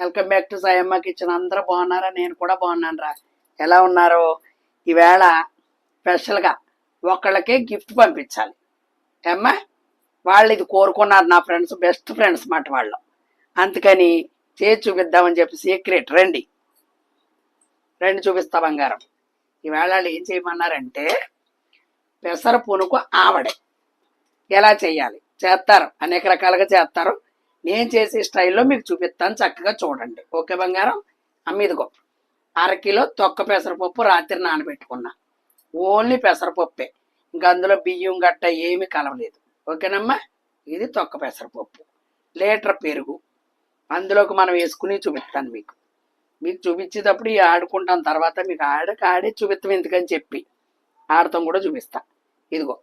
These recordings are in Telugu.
Welcome back to Sayamma kitchen. అందరూ బాగున్నారా? నేను కూడా బాగున్నాను రా ఎలా ఉన్నారు? ఈవేళ స్పెషల్గా ఒకళ్ళకే గిఫ్ట్ పంపించాలి. ఏమ్మా? వాళ్ళు ఇది కోరుకున్నారు నా ఫ్రెండ్స్ బెస్ట్ ఫ్రెండ్స్ మాట వాళ్ళు. అందుకని చేసి చూపిద్దామని చెప్పి సీక్రెట్. రండి. రండి చూపిస్తా బంగారం. ఈవేళ వాళ్ళు ఏం చేయమన్నారంటే పెసర పునుకు ఆవడే. ఎలా చేయాలి? చేస్తారు. అనేక రకాలుగా చేస్తారు. నేను చేసే స్టైల్లో మీకు చూపిస్తాను చక్కగా చూడండి. ఓకే బంగారం? అమ్మ ఇదిగో అరకిలో తొక్క పెసరపప్పు రాత్రి నానబెట్టుకున్నా. ఓన్లీ పెసరపప్పే. ఇంకా అందులో బియ్యం గట్ట ఏమీ కలవలేదు. ఓకేనమ్మా? ఇది తొక్క పెసరపప్పు. లీటర్ పెరుగు. అందులోకి మనం వేసుకుని చూపిస్తాను మీకు. మీకు చూపించేటప్పుడు ఈ ఆడుకుంటాం తర్వాత మీకు ఆడక ఆడే చూపిస్తాం ఎందుకని చెప్పి. ఆడతాం కూడా చూపిస్తా. ఇదిగో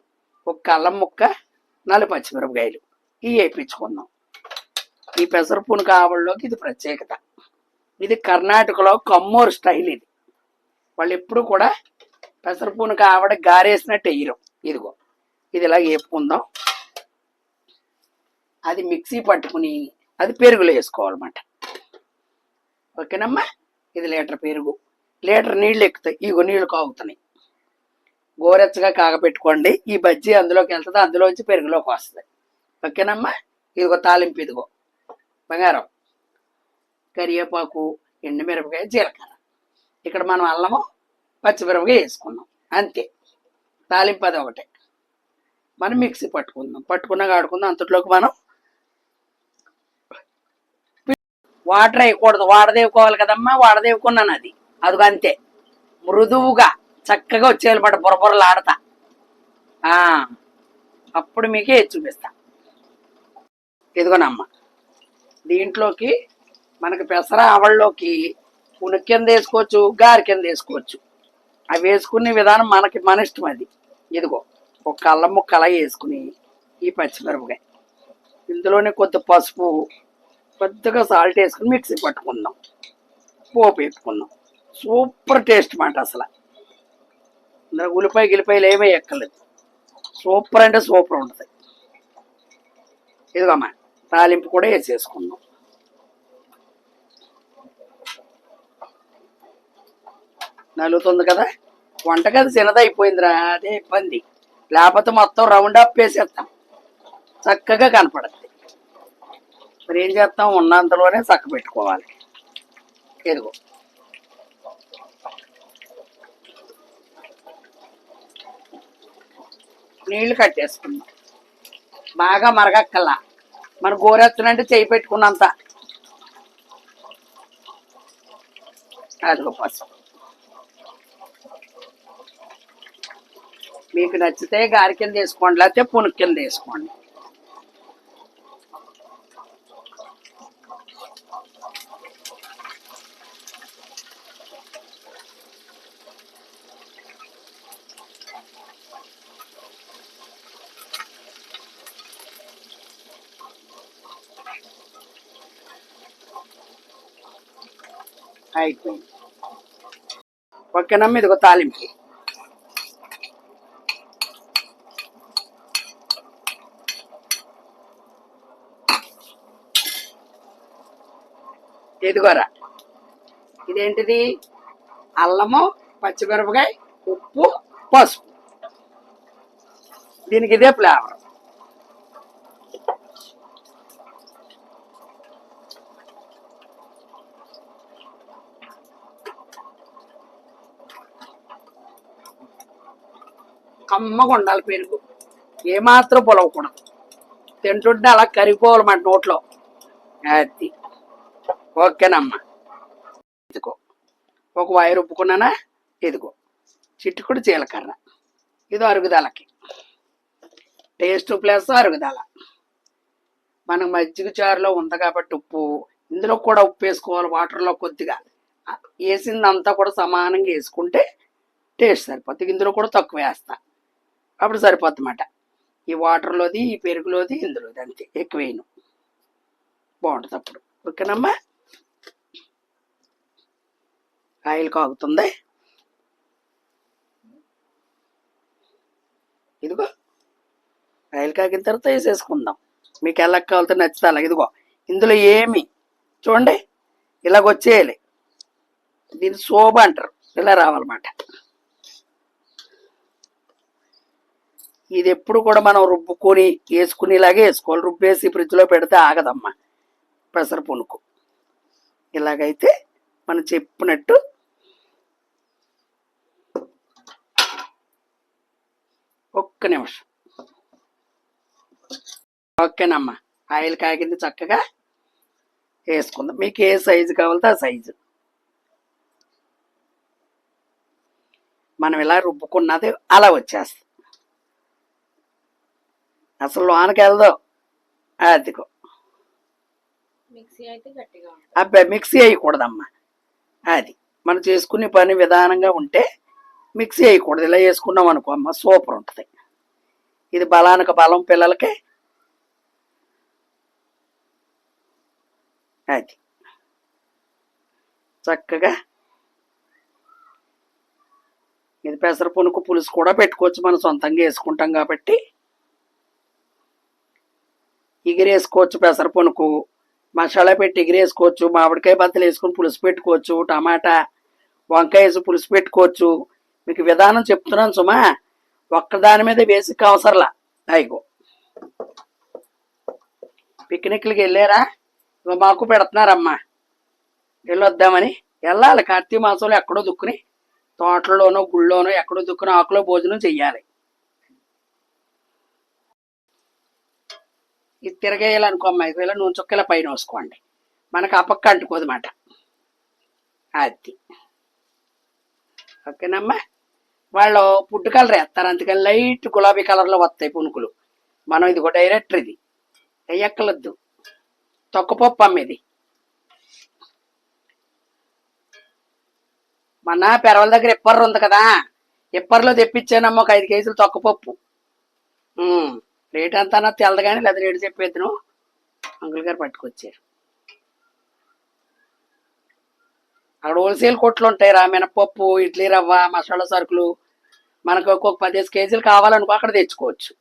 ఒక కళ్ళం ముక్క నలు పచ్చిమిరపకాయలు. ఇవి వేయించుకుందాం. ఈ పెసరపును కావల్లోకి ఇది ప్రత్యేకత. ఇది కర్ణాటకలో కమ్మూరు స్టైల్ ఇది. వాళ్ళు ఎప్పుడు కూడా పెసరపును కావడ గారేసినట్టు వేయరు ఇదిగో ఇది ఇలా వేపుకుందాం. అది మిక్సీ పట్టుకుని అది పెరుగులో వేసుకోవాలన్నమాట. ఓకేనమ్మా? ఇది లీటర్ పెరుగు. లీటర్ నీళ్ళు ఎక్కుతాయి. ఇగో నీళ్ళు కాగుతున్నాయి. గోరెచ్చగా కాగపెట్టుకోండి. ఈ బజ్జీ అందులోకి వెళ్తుంది? అందులోంచి పెరుగులోకి వస్తుంది. ఓకేనమ్మా? ఇదిగో తాలింపు ఇదిగో. బంగారం కరివేపాకు ఎండుమిరపకాయ జీలకర్ర. ఇక్కడ మనం అల్లము పచ్చిమిరపకాయ వేసుకున్నాం. అంతే. తాలింపు అది ఒకటే. మనం మిక్సీ పట్టుకుందాం. పట్టుకున్నా ఆడుకుందాం. అంతట్లోకి మనం వాటర్ వేయకూడదు. వాడదేవుకోవాలి కదమ్మా. వాడదేవుకున్నాను అది. అదిగో అంతే. మృదువుగా చక్కగా వచ్చేయాలన్నమాట. బుర్రబుర్రలు ఆడతా ఆ, అప్పుడు మీకే చూపిస్తా. ఇదిగోనమ్మ. దీంట్లోకి మనకి పెసర ఆవళ్ళలోకి పునుగు కింద వేసుకోవచ్చు గారి కింద వేసుకోవచ్చు. అవి వేసుకునే విధానం మనకి మన ఇష్టం అది. ఇదిగో ఒక కళ్ళ ముక్క అలా వేసుకుని ఈ పచ్చిమిరపకాయ. ఇందులోనే కొద్ది పసుపు కొద్దిగా సాల్ట్ వేసుకుని మిక్సీ పట్టుకుందాం. పోపు వేసుకుందాం. సూపర్ టేస్ట్ మాట అసలు. ఇందులో ఉల్లిపాయ గిలిపాయలు ఏమీ ఎక్కలేదు సూపర్ అంటే సూపర్ ఉంటుంది. ఇదిగోమ్మా తాలింపు కూడా వేసేసుకుందాం. నలుగుతుంది కదా? వంటగది చిన్నది అయిపోయిందిరా అదే ఇబ్బంది. లేకపోతే మొత్తం రౌండ్ అప్ వేసేస్తాం. చక్కగా కనపడుద్ది. మరి ఏం చేస్తాం? ఉన్నంతలోనే చక్క పెట్టుకోవాలి. ఇదిగో. నీళ్ళు కట్టేసుకుందాం. బాగా మరగక్కల్లా మన గోరెత్తనంటే చేయి పెట్టుకున్నంత. అదిగో పసుపు. మీకు నచ్చితే గారి కింద వేసుకోండి లేకపోతే పునుగు కింద వేసుకోండి. అయిపోయింది ఓకేనమ్మ ఇదిగో తాలింపు. ఇదిగోరా. ఇదేంటిది? అల్లము పచ్చిమిరపకాయ ఉప్పు పసుపు. దీనికి ఇదే ఫ్లేవర్. కమ్మగా ఉండాలి పెరుగు. ఏమాత్రం పొలవకూడదు. తింటుంటే అలా కరిగిపోవాలి మన నోట్లో. అది. ఓకేనమ్మా. ఇదిగో. ఒక వైర్ ఉప్పుకున్నానా? ఇదిగో. చిట్టుకుడు జీలకర్ర. ఇది అరుగుదలకి. టేస్ట్ ప్లస్ అరుగుదల. మనకు మజ్జిగ చారులో ఉంది కాబట్టి ఉప్పు. ఇందులో కూడా ఉప్పు వేసుకోవాలి వాటర్లో కొద్దిగా. వేసింది వేసిందంతా కూడా సమానంగా వేసుకుంటే టేస్ట్ సరిపోతుంది ఇందులో కూడా తక్కువ వేస్తాను అప్పుడు సరిపోతుందన్నమాట. అన్నమాట ఈ వాటర్లోది ఈ పెరుగులోది ఇందులోది అంతే ఎక్కువేను బాగుంటుంది అప్పుడు. ఓకేనమ్మా? ఆయిల్ కాగుతుంది? ఇదిగో ఆయిల్ కాగిన తర్వాత వేసేసుకుందాం. మీకు ఎలా కావాలితే నచ్చితే ఇదిగో ఇందులో ఏమి? చూడండి ఇలాగ వచ్చేయాలి దీన్ని శోభ అంటారు. ఇలా రావాలన్నమాట. ఇది ఎప్పుడు కూడా మనం రుబ్బుకొని వేసుకునేలాగే వేసుకోవాలి. రుబ్బేసి ఫ్రిడ్జ్లో పెడితే ఆగదమ్మా. పెసర పునుకు ఇలాగైతే మనం చెప్పినట్టు ఒక్క నిమిషం. ఓకేనమ్మా. ఆయిల్ కాగింది చక్కగా వేసుకుందాం. మీకు ఏ సైజు కావాలితే ఆ సైజు. మనం ఇలా రుబ్బుకున్నది అలా వచ్చేస్తుంది. అసలు లోనకి వెళ్దాం. అదిగో. అబ్బాయి మిక్సీ వేయకూడదమ్మా. అది మనం చేసుకునే పని విధానంగా ఉంటే మిక్సీ వేయకూడదు. ఇలా వేసుకున్నాం అనుకో అమ్మ సూపర్ ఉంటుంది. ఇది బలానికి బలం పిల్లలకి. అది చక్కగా ఇది పెసర పునుకు పులుసు కూడా పెట్టుకోవచ్చు. మనం సొంతంగా వేసుకుంటాం కాబట్టి ఎగిరేసుకోవచ్చు పెసర పునుకు మసాలా పెట్టి ఎగిరేసుకోవచ్చు మామిడికాయ బద్దలు వేసుకొని పులుసు పెట్టుకోవచ్చు టమాటా వంకాయ వేసి పులుసు పెట్టుకోవచ్చు. మీకు విధానం చెప్తున్నాను సుమా. ఒక్కదాని మీద బేసిక్ అవసరంలా. అయిగో పిక్నిక్లకి వెళ్ళారా? ఇగో మాకు పెడుతున్నారమ్మా. వెళ్ళొద్దామని. వెళ్ళాలి. కార్తీక మాసంలో ఎక్కడో దుక్కుని తోటల్లోనో గుళ్ళోనో ఎక్కడో దుక్కుని ఆకులో భోజనం చెయ్యాలి. ఇది తిరగేయాలనుకో అమ్మాయి ఇలా నూనె చుక్కల పైన వేసుకోండి. మనకు అపక్క పక్క అంటుకోదు మాట అది. ఓకేనమ్మా? వాళ్ళు ఫుడ్ కలర్ వేస్తారు అందుకని లైట్ గులాబీ కలర్లో వస్తాయి పునుకులు. మనం ఇది కూడా డైరెక్టర్ ఇది. వెయ్యక్కలొద్దు తొక్కపప్పు అమ్మ ఇది. మన పెరవల దగ్గర ఇప్పర్రు ఉంది కదా? ఇప్పర్లో తెప్పించానమ్మ ఒక ఐదు కేజీలు తొక్కపప్పు. రేట్ అంతా నాకు తెలదు లేదా రేటు చెప్పేద్దును అంకుల్ గారు పట్టుకొచ్చారు. అక్కడ హోల్సేల్ కొట్లు ఉంటాయి రా మినపప్పు ఇడ్లీ రవ్వ మసాలా సరుకులు. మనకు ఒక్కొక్క పదిహేను కేజీలు కావాలనుకో అక్కడ తెచ్చుకోవచ్చు.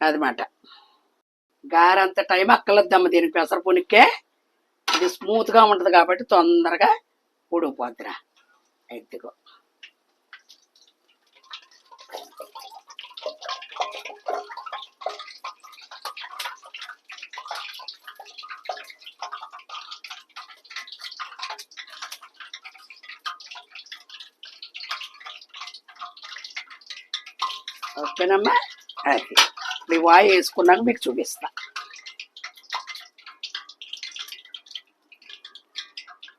అదమాట గారంత టైం అక్కలద్దమ్మ దీనికి పెసర పునిక్కే. ఇది స్మూత్గా ఉంటుంది కాబట్టి తొందరగా ఉడికిపోద్దిరా ఎత్తుకో ఓకేనమ్మా? అది. మీ వాయి వేసుకున్నాక మీకు చూపిస్తా.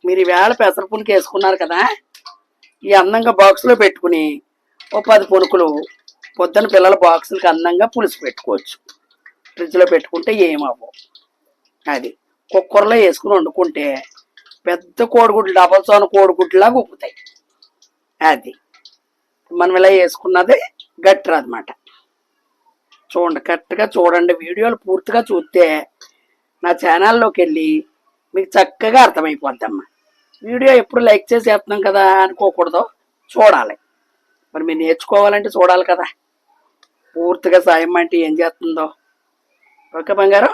మీరు ఈవేళ పెసర పునుకు వేసుకున్నారు కదా? ఈ అందంగా బాక్స్లో పెట్టుకుని ఓ పది పునుకులు పొద్దున పిల్లల బాక్సులకి అందంగా పులుసు పెట్టుకోవచ్చు. ఫ్రిడ్జ్లో పెట్టుకుంటే ఏమవ్వవు అది. కుక్కర్లో వేసుకుని వండుకుంటే పెద్ద కోడిగుడ్లు డబల్ సోన కోడిగుడ్లాగా ఉప్పుతాయి అది. మనం ఇలా వేసుకున్నది గట్టిరా అనమాట చూడండి కరెక్ట్గా చూడండి వీడియోలు పూర్తిగా చూస్తే నా ఛానల్లోకి వెళ్ళి మీకు చక్కగా అర్థమైపోద్దమ్మా. వీడియో ఎప్పుడు లైక్ చేసేస్తున్నాం కదా అనుకోకూడదు చూడాలి. మరి మీరు నేర్చుకోవాలంటే చూడాలి కదా. పూర్తిగా సాయం అంటే ఏం చేస్తుందో. ఓకే బంగారం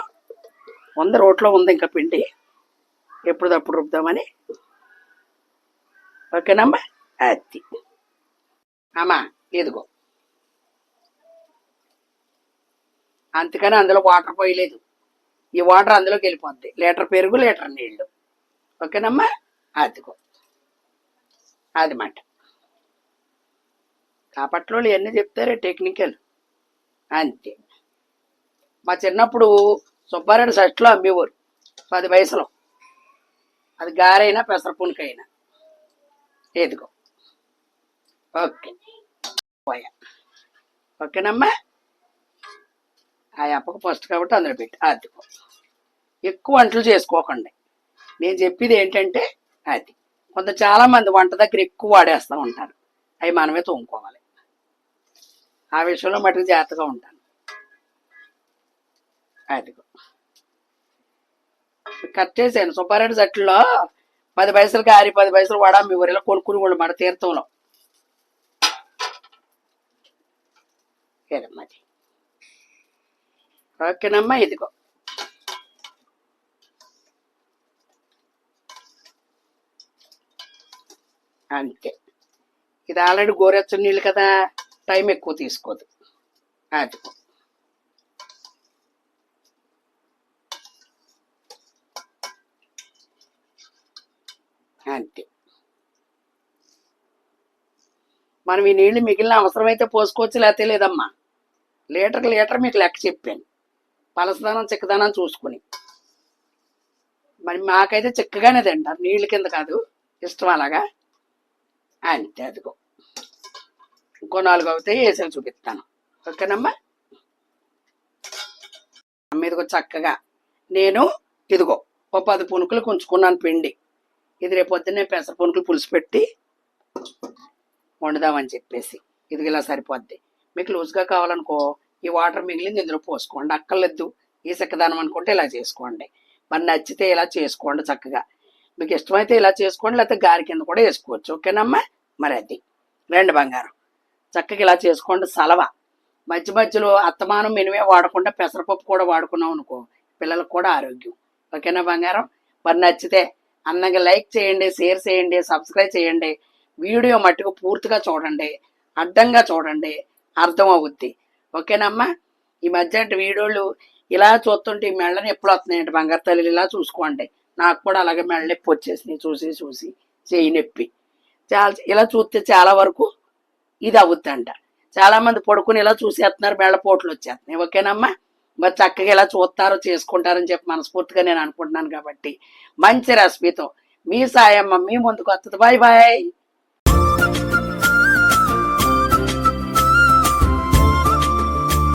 వంద రోట్లో ఉంది ఇంకా పిండి. ఎప్పుడప్పుడు రుబ్దామని ఓకేనమ్మా అది అమ్మా ఇదిగో. అందుకని అందులో వాటర్ పోయలేదు. ఈ వాటర్ అందులోకి వెళ్ళిపోద్ది. లీటర్ పెరుగు లీటర్ నీళ్ళు ఓకేనమ్మా? అదిగో. అది మాట కాపట్లో ఇవన్నీ చెప్తారే టెక్నికల్? అంతే. మా చిన్నప్పుడు సుబ్బారెడ్డి షష్టిలో అమ్మేవారు. పది వయసులో అది గారైనా పెసర పునుకైనా ఎదుగో ఓకే. పోయా. ఓకేనమ్మా? ఆ అప్పకు ఫస్ట్ కాబట్టి అందులో పెట్టి అదిగో ఎక్కువ వంటలు చేసుకోకండి. నేను చెప్పేది ఏంటంటే అది. కొంత చాలామంది వంట దగ్గర ఎక్కువ వాడేస్తూ ఉంటారు. అవి మనమే తోముకోవాలి. ఆ విషయంలో మటుకు జాగ్రత్తగా ఉంటాను. అదిగో కట్ చేశాను. సుబ్బారెడ్డి జట్టులో పది పైసలు కారి పది పైసలు వాడా మీ ఊరిలో కొనుక్కుని వాళ్ళు మన తీర్థంలో. ఏదమ్మది ఓకేనమ్మా ఇదిగో. అంతే. ఇది ఆల్రెడీ గోరెచ్చని నీళ్ళు కదా టైం ఎక్కువ తీసుకోదు. అది. అంతే. మనం ఈ నీళ్ళు మిగిలిన అవసరమైతే పోసుకోవచ్చు లేకపోతే లేదమ్మా. లీటర్కి లీటర్ మీకు లెక్క చెప్పాను. పలసదనం చిక్కదనం చూసుకుని. మరి మాకైతే చిక్కగానే తింటారు. నీళ్ళ కింద కాదు. ఇష్టం అలాగా? అంతే అదిగో. ఇంకో నాలుగు అవుతాయి వేసేవి చూపిస్తాను. ఓకేనమ్మా? అమ్మ ఇదిగో చక్కగా నేను ఇదిగో ఓ పది పునుకులు కొంచుకున్నాను పిండి. ఇది రేపు పొద్దున్నే పెసర పునుకులు పులుసు పెట్టి వండుదామని చెప్పేసి. ఇది ఇలా సరిపోద్ది. మీకు లూజ్గా కావాలనుకో ఈ వాటర్ మిగిలింది ఇందులో పోసుకోండి. అక్కర్లేదు ఈ చక్కదనం అనుకుంటే ఇలా చేసుకోండి. మరి నచ్చితే ఇలా చేసుకోండి చక్కగా. మీకు ఇష్టమైతే ఇలా చేసుకోండి లేకపోతే గారి కింద కూడా వేసుకోవచ్చు. ఓకేనమ్మా? మరి అది. రెండు బంగారం. చక్కగా ఇలా చేసుకోండి సలవ. మధ్య మధ్యలో అత్తమానం మినిమే వాడకుండా పెసరపప్పు కూడా వాడుకున్నాం అనుకో పిల్లలకు కూడా ఆరోగ్యం. ఓకేనా బంగారం? మరి నచ్చితే అందంగా లైక్ చేయండి షేర్ చేయండి సబ్స్క్రైబ్ చేయండి. వీడియో మట్టుకు పూర్తిగా చూడండి అడ్డంగా చూడండి అర్థం అవుద్ది ఓకేనమ్మా? ఈ మధ్య అంటే వీడియోలు ఇలా చూస్తుంటే ఈ మెళ్ళని ఎప్పుడు వస్తున్నాయంటే బంగారు తల్లి ఇలా చూసుకోండి. నాకు కూడా అలాగే మెళ్ళ నొప్పి వచ్చేసినాయి. చూసి చూసి. చేయి నొప్పి. చాలా ఇలా చూస్తే చాలా వరకు ఇది అవుద్దంట చాలామంది పడుకుని ఇలా చూసేస్తున్నారు మెళ్ళపోట్లు వచ్చేస్తున్నాయి. ఓకేనమ్మా? మరి చక్కగా ఇలా చూస్తారో చేసుకుంటారని చెప్పి మనస్ఫూర్తిగా నేను అనుకుంటున్నాను కాబట్టి మంచి రెసిపీతో మీ సాయమ్మ మీ ముందుకు వస్తుంది. Bye bye.